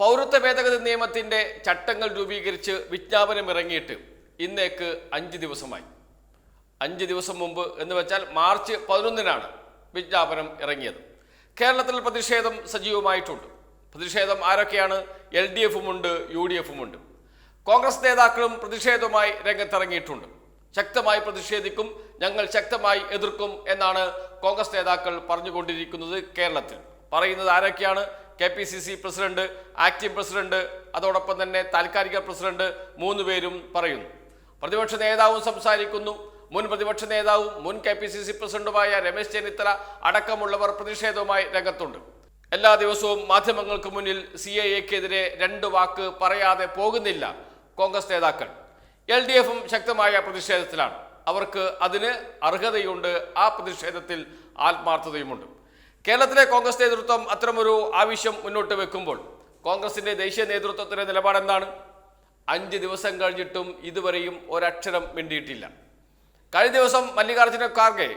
പൗരത്വ ഭേദഗതി നിയമത്തിന്റെ ചട്ടങ്ങൾ രൂപീകരിച്ച് വിജ്ഞാപനം ഇറങ്ങിയിട്ട് ഇന്നേക്ക് അഞ്ച് ദിവസമായി. അഞ്ച് ദിവസം മുമ്പ് എന്ന് വെച്ചാൽ മാർച്ച് പതിനൊന്നിനാണ് വിജ്ഞാപനം ഇറങ്ങിയത്. കേരളത്തിൽ പ്രതിഷേധം സജീവമായിട്ടുണ്ട്. പ്രതിഷേധം ആരൊക്കെയാണ്? എൽ ഡി എഫും ഉണ്ട് യു ഡി എഫും ഉണ്ട്. കോൺഗ്രസ് നേതാക്കളും പ്രതിഷേധവുമായി രംഗത്തിറങ്ങിയിട്ടുണ്ട്. ശക്തമായി പ്രതിഷേധിക്കും ഞങ്ങൾ ശക്തമായി എതിർക്കും എന്നാണ് കോൺഗ്രസ് നേതാക്കൾ പറഞ്ഞുകൊണ്ടിരിക്കുന്നത് കേരളത്തിൽ. പറയുന്നത് ആരൊക്കെയാണ്? K P C C president acting president അതോടൊപ്പം തന്നെ താൽക്കാലിക പ്രസിഡന്റ് മൂന്ന് പേരും പറയുന്നു. പ്രതിപക്ഷ നേതാവും സംസാരിക്കുന്നു. മുൻ പ്രതിപക്ഷ നേതാവും മുൻ കെ പി സി സി പ്രസിഡന്റുമായ രമേശ് ചെന്നിത്തല അടക്കമുള്ളവർ പ്രതിഷേധവുമായി രംഗത്തുണ്ട്. എല്ലാ ദിവസവും മാധ്യമങ്ങൾക്ക് മുന്നിൽ സി എ എക്കെതിരെ രണ്ട് വാക്ക് പറയാതെ പോകുന്നില്ല കോൺഗ്രസ് നേതാക്കൾ. എൽ ഡി എഫും ശക്തമായ പ്രതിഷേധത്തിലാണ്. അവർക്ക് അതിന് അർഹതയുണ്ട്. ആ പ്രതിഷേധത്തിൽ ആത്മാർത്ഥതയുമുണ്ട്. കേരളത്തിലെ കോൺഗ്രസ് നേതൃത്വം അത്തരമൊരു ആവശ്യം മുന്നോട്ട് വെക്കുമ്പോൾ കോൺഗ്രസിന്റെ ദേശീയ നേതൃത്വത്തിന്റെ നിലപാടെന്താണ് അഞ്ച് ദിവസം കഴിഞ്ഞിട്ടും ഇതുവരെയും ഒരക്ഷരം മിണ്ടിയിട്ടില്ല. കഴിഞ്ഞ ദിവസം Mallikarjuna Kharge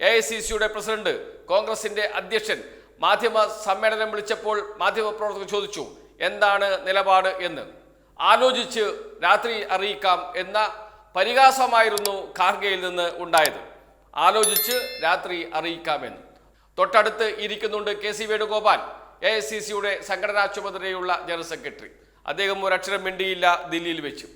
A I C സിയുടെ പ്രസിഡന്റ് കോൺഗ്രസിന്റെ അധ്യക്ഷൻ മാധ്യമ സമ്മേളനം വിളിച്ചപ്പോൾ മാധ്യമപ്രവർത്തകർ ചോദിച്ചു എന്താണ് നിലപാട് എന്ന്? ആലോചിച്ച് രാത്രി അറിയിക്കാം എന്ന പരിഹാസമായിരുന്നു ഖാർഗെയിൽ നിന്ന് ഉണ്ടായത്. ആലോചിച്ച് രാത്രി അറിയിക്കാമെന്ന് തൊട്ടടുത്ത് ഇരിക്കുന്നുണ്ട് K C Venugopal A I C സിയുടെ സംഘടനാ ചുമതലയുള്ള ജനറൽ സെക്രട്ടറി. അദ്ദേഹം ഒരക്ഷരം മിണ്ടിയില്ല ദില്ലിയിൽ വെച്ചു.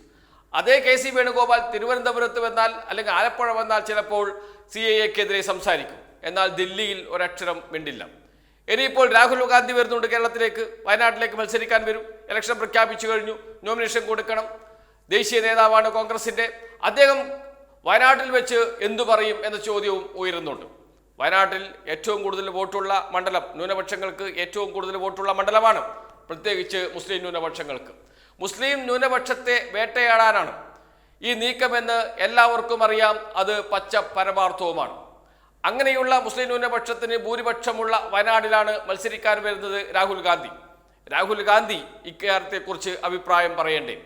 അതേ കെ സി വേണുഗോപാൽ തിരുവനന്തപുരത്ത് വന്നാൽ അല്ലെങ്കിൽ ആലപ്പുഴ വന്നാൽ ചിലപ്പോൾ സി എ എക്കെതിരെ സംസാരിക്കും. എന്നാൽ ദില്ലിയിൽ ഒരക്ഷരം മിണ്ടില്ല. ഇനിയിപ്പോൾ രാഹുൽ ഗാന്ധി വരുന്നുണ്ട് കേരളത്തിലേക്ക്. വയനാട്ടിലേക്ക് മത്സരിക്കാൻ വരും. ഇലക്ഷൻ പ്രഖ്യാപിച്ചു കഴിഞ്ഞു. നോമിനേഷൻ കൊടുക്കണം. ദേശീയ നേതാവാണ് കോൺഗ്രസിന്റെ അദ്ദേഹം വയനാട്ടിൽ വെച്ച് എന്തു പറയും എന്ന ചോദ്യവും ഉയരുന്നുണ്ട്. വയനാട്ടിൽ ഏറ്റവും കൂടുതൽ വോട്ടുള്ള മണ്ഡലം ന്യൂനപക്ഷങ്ങൾക്ക് ഏറ്റവും കൂടുതൽ വോട്ടുള്ള മണ്ഡലമാണ്. പ്രത്യേകിച്ച് മുസ്ലിം ന്യൂനപക്ഷങ്ങൾക്ക്. മുസ്ലിം ന്യൂനപക്ഷത്തെ വേട്ടയാടാനാണ്. ഈ നീക്കമെന്ന് എല്ലാവർക്കും അറിയാം അത് പച്ച പരമാർത്ഥവുമാണ്. അങ്ങനെയുള്ള മുസ്ലിം ന്യൂനപക്ഷത്തിന് ഭൂരിപക്ഷമുള്ള വയനാടിലാണ് മത്സരിക്കാൻ വരുന്നത് രാഹുൽ ഗാന്ധി. രാഹുൽ ഗാന്ധി ഇക്കാര്യത്തെക്കുറിച്ച് അഭിപ്രായം പറയേണ്ടേ?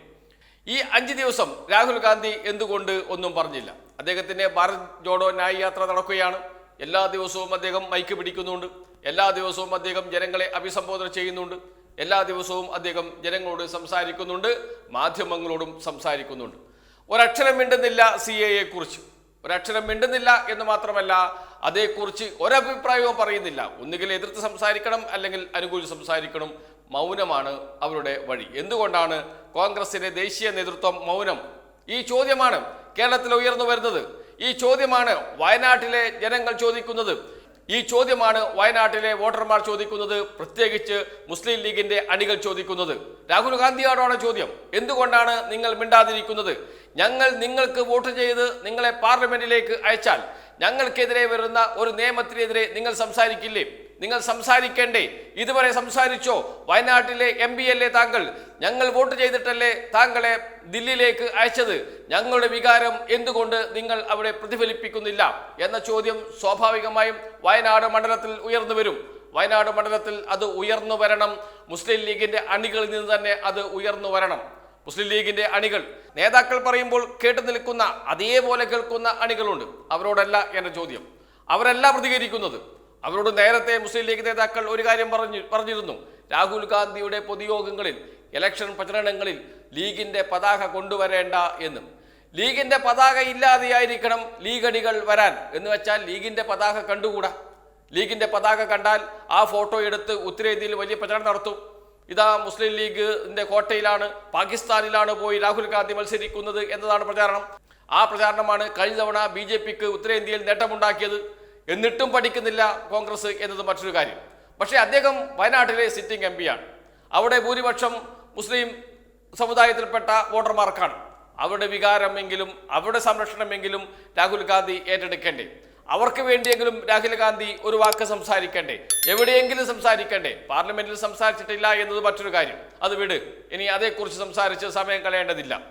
ഈ അഞ്ച് ദിവസം രാഹുൽ ഗാന്ധി എന്തുകൊണ്ട് ഒന്നും പറഞ്ഞില്ല? അദ്ദേഹത്തിന്റെ ഭാരത് ജോഡോ ന്യായ യാത്ര നടക്കുകയാണ്. എല്ലാ ദിവസവും അദ്ദേഹം മൈക്ക് പിടിക്കുന്നുണ്ട്. എല്ലാ ദിവസവും അദ്ദേഹം ജനങ്ങളെ അഭിസംബോധന ചെയ്യുന്നുണ്ട്. എല്ലാ ദിവസവും അദ്ദേഹം ജനങ്ങളോട് സംസാരിക്കുന്നുണ്ട് മാധ്യമങ്ങളോടും സംസാരിക്കുന്നുണ്ട്. ഒരക്ഷരം മിണ്ടുന്നില്ല സി എയെ കുറിച്ച്. ഒരക്ഷരം മിണ്ടുന്നില്ല എന്ന് മാത്രമല്ല അതേക്കുറിച്ച് ഒരഭിപ്രായവും പറയുന്നില്ല. ഒന്നുകിൽ എതിർത്ത് സംസാരിക്കണം അല്ലെങ്കിൽ അനുകൂലിച്ച് സംസാരിക്കണം. മൗനമാണ് അവരുടെ വഴി. എന്തുകൊണ്ടാണ് കോൺഗ്രസിന്റെ ദേശീയ നേതൃത്വം മൗനം? ഈ ചോദ്യമാണ് കേരളത്തിൽ ഉയർന്നു വരുന്നത്. ഈ ചോദ്യമാണ് വയനാട്ടിലെ ജനങ്ങൾ ചോദിക്കുന്നത്. ഈ ചോദ്യമാണ് വയനാട്ടിലെ വോട്ടർമാർ ചോദിക്കുന്നത്. പ്രത്യേകിച്ച് മുസ്ലിം ലീഗിന്റെ അണികൾ ചോദിക്കുന്നത്. രാഹുൽ ഗാന്ധിയോടാണ് ചോദ്യം. എന്തുകൊണ്ടാണ് നിങ്ങൾ മിണ്ടാതിരിക്കുന്നത്? ഞങ്ങൾ നിങ്ങൾക്ക് വോട്ട് ചെയ്ത് നിങ്ങളെ പാർലമെന്റിലേക്ക് അയച്ചാൽ ഞങ്ങൾക്കെതിരെ വരുന്ന ഒരു നിയമത്തിനെതിരെ നിങ്ങൾ സംസാരിക്കില്ലേ? നിങ്ങൾ സംസാരിക്കേണ്ടേ? ഇതുവരെ സംസാരിച്ചോ? വയനാട്ടിലെ എം പി അല്ലേ താങ്കൾ? ഞങ്ങൾ വോട്ട് ചെയ്തിട്ടല്ലേ താങ്കളെ ദില്ലിയിലേക്ക് അയച്ചത്? ഞങ്ങളുടെ വികാരം എന്തുകൊണ്ട് നിങ്ങൾ അവിടെ പ്രതിഫലിപ്പിക്കുന്നില്ല? എന്ന ചോദ്യം സ്വാഭാവികമായും വയനാട് മണ്ഡലത്തിൽ ഉയർന്നു വരും. വയനാട് മണ്ഡലത്തിൽ അത് ഉയർന്നു വരണം. മുസ്ലിം ലീഗിന്റെ അണികളിൽ നിന്ന് തന്നെ അത് ഉയർന്നു വരണം. മുസ്ലിം ലീഗിന്റെ അണികൾ. നേതാക്കൾ പറയുമ്പോൾ കേട്ടു നിൽക്കുന്ന അതേപോലെ കേൾക്കുന്ന അണികളുണ്ട്. അവരോടല്ല എന്റെ ചോദ്യം. അവരല്ല പ്രതികരിക്കുന്നത്. അവരോട് നേരത്തെ മുസ്ലിം ലീഗ് നേതാക്കൾ ഒരു കാര്യം പറഞ്ഞു പറഞ്ഞിരുന്നു. രാഹുൽ ഗാന്ധിയുടെ പൊതുയോഗങ്ങളിൽ ഇലക്ഷൻ പ്രചരണങ്ങളിൽ ലീഗിന്റെ പതാക കൊണ്ടുവരേണ്ട എന്നും. ലീഗിന്റെ പതാക ഇല്ലാതെയായിരിക്കണം ലീഗ് അണികൾ വരാൻ എന്ന് വെച്ചാൽ ലീഗിന്റെ പതാക കണ്ടുകൂടാ. ലീഗിന്റെ പതാക കണ്ടാൽ ആ ഫോട്ടോ എടുത്ത് ഉത്തരേന്ത്യയിൽ വലിയ പ്രചരണം നടത്തും. ഇതാ മുസ്ലിം ലീഗിന്റെ കോട്ടയിലാണ് പാകിസ്ഥാനിലാണ് പോയി രാഹുൽ ഗാന്ധി മത്സരിക്കുന്നത് എന്നതാണ് പ്രചാരണം. ആ പ്രചാരണമാണ് കഴിഞ്ഞ തവണ ബി ജെ പിക്ക് ഉത്തരേന്ത്യയിൽ നേട്ടമുണ്ടാക്കിയത്. എന്നിട്ടും പഠിക്കുന്നില്ല കോൺഗ്രസ് എന്നത് മറ്റൊരു കാര്യം. പക്ഷേ അദ്ദേഹം വയനാട്ടിലെ സിറ്റിംഗ് എം പിയാണ് അവിടെ ഭൂരിപക്ഷം മുസ്ലിം സമുദായത്തിൽപ്പെട്ട വോട്ടർമാർക്കാണ്. അവരുടെ വികാരമെങ്കിലും അവരുടെ സംരക്ഷണമെങ്കിലും രാഹുൽ ഗാന്ധി ഏറ്റെടുക്കേണ്ടേ? അവർക്ക് വേണ്ടിയെങ്കിലും രാഹുൽ ഗാന്ധി ഒരു വാക്ക് സംസാരിക്കണ്ടേ? എവിടെയെങ്കിലും സംസാരിക്കണ്ടേ? പാർലമെന്റിൽ സംസാരിച്ചിട്ടില്ല എന്നത് മറ്റൊരു കാര്യം. അത് വിട്. ഇനി അതേക്കുറിച്ച് സംസാരിച്ച് സമയം കളയേണ്ടതില്ല.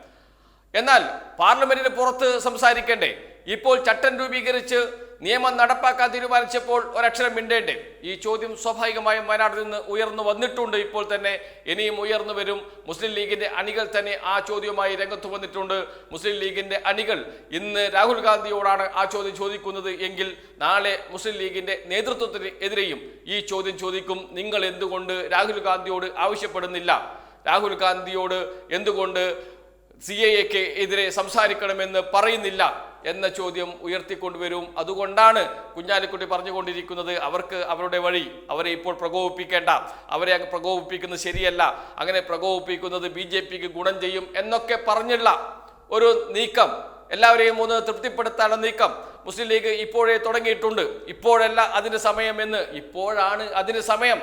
എന്നാൽ പാർലമെന്റിന് പുറത്ത് സംസാരിക്കണ്ടേ? ഇപ്പോൾ ചട്ടം രൂപീകരിച്ച് നിയമം നടപ്പാക്കാൻ തീരുമാനിച്ചപ്പോൾ ഒരക്ഷരം മിണ്ടേണ്ടേ. ഈ ചോദ്യം സ്വാഭാവികമായും വയനാട്ടിൽ നിന്ന് ഉയർന്നു വന്നിട്ടുണ്ട്. ഇപ്പോൾ തന്നെ ഇനിയും ഉയർന്നു വരും. മുസ്ലിം ലീഗിന്റെ അണികൾ തന്നെ ആ ചോദ്യവുമായി രംഗത്ത് വന്നിട്ടുണ്ട്. മുസ്ലിം ലീഗിന്റെ അണികൾ ഇന്ന് രാഹുൽ ഗാന്ധിയോടാണ് ആ ചോദ്യം ചോദിക്കുന്നത് എങ്കിൽ നാളെ മുസ്ലിം ലീഗിന്റെ നേതൃത്വത്തിന് എതിരെയും ഈ ചോദ്യം ചോദിക്കും. നിങ്ങൾ എന്തുകൊണ്ട് രാഹുൽ ഗാന്ധിയോട് ആവശ്യപ്പെടുന്നില്ല? രാഹുൽ ഗാന്ധിയോട് എന്തുകൊണ്ട് സി എ എക്ക് എതിരെ സംസാരിക്കണമെന്ന് പറയുന്നില്ല? എന്ന ചോദ്യം ഉയർത്തിക്കൊണ്ടുവരും. അതുകൊണ്ടാണ് കുഞ്ഞാലിക്കുട്ടി പറഞ്ഞുകൊണ്ടിരിക്കുന്നത് അവർക്ക് അവരുടെ വഴി അവരെ ഇപ്പോൾ പ്രകോപിപ്പിക്കേണ്ട. അവരെ പ്രകോപിപ്പിക്കുന്നത് ശരിയല്ല. അങ്ങനെ പ്രകോപിപ്പിക്കുന്നത് ബി ജെ പിക്ക് ഗുണം ചെയ്യും എന്നൊക്കെ പറഞ്ഞുള്ള ഒരു നീക്കം. എല്ലാവരെയും ഒന്ന് തൃപ്തിപ്പെടുത്താനുള്ള നീക്കം മുസ്ലിം ലീഗ് ഇപ്പോഴേ തുടങ്ങിയിട്ടുണ്ട്. ഇപ്പോഴല്ല അതിന് സമയം എന്ന്. ഇപ്പോഴാണ് അതിന് സമയം.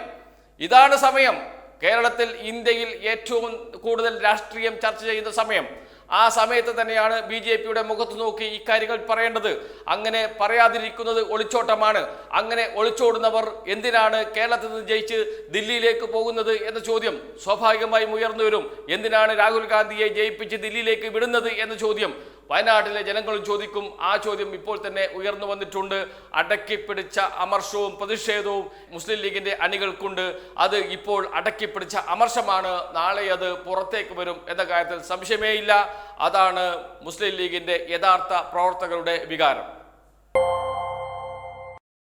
ഇതാണ് സമയം. കേരളത്തിൽ ഇന്ത്യയിൽ ഏറ്റവും കൂടുതൽ രാഷ്ട്രീയം ചർച്ച ചെയ്യുന്ന സമയം. ആ സമയത്ത് തന്നെയാണ് ബി ജെ പിയുടെ മുഖത്ത് നോക്കി ഇക്കാര്യങ്ങൾ പറയേണ്ടത്. അങ്ങനെ പറയാതിരിക്കുന്നത് ഒളിച്ചോട്ടമാണ്. അങ്ങനെ ഒളിച്ചോടുന്നവർ എന്തിനാണ് കേരളത്തിൽ നിന്ന് ജയിച്ച് ദില്ലിയിലേക്ക് പോകുന്നത് എന്ന ചോദ്യം സ്വാഭാവികമായും ഉയർന്നു വരും. എന്തിനാണ് രാഹുൽ ഗാന്ധിയെ ജയിപ്പിച്ച് ദില്ലിയിലേക്ക് വിടുന്നത് എന്ന ചോദ്യം വയനാട്ടിലെ ജനങ്ങളും ചോദിക്കും ആ ചോദ്യം ഇപ്പോൾ തന്നെ ഉയർന്നു വന്നിട്ടുണ്ട്. അടക്കിപ്പിടിച്ച അമർഷവും പ്രതിഷേധവും മുസ്ലിം ലീഗിന്റെ അണികൾക്കുണ്ട്. അത് ഇപ്പോൾ അടക്കിപ്പിടിച്ച അമർഷമാണ്. നാളെ അത് പുറത്തേക്ക് വരും എന്ന കാര്യത്തിൽ സംശയമേയില്ല. അതാണ് മുസ്ലിം ലീഗിന്റെ യഥാർത്ഥ പ്രവർത്തകരുടെ വികാരം.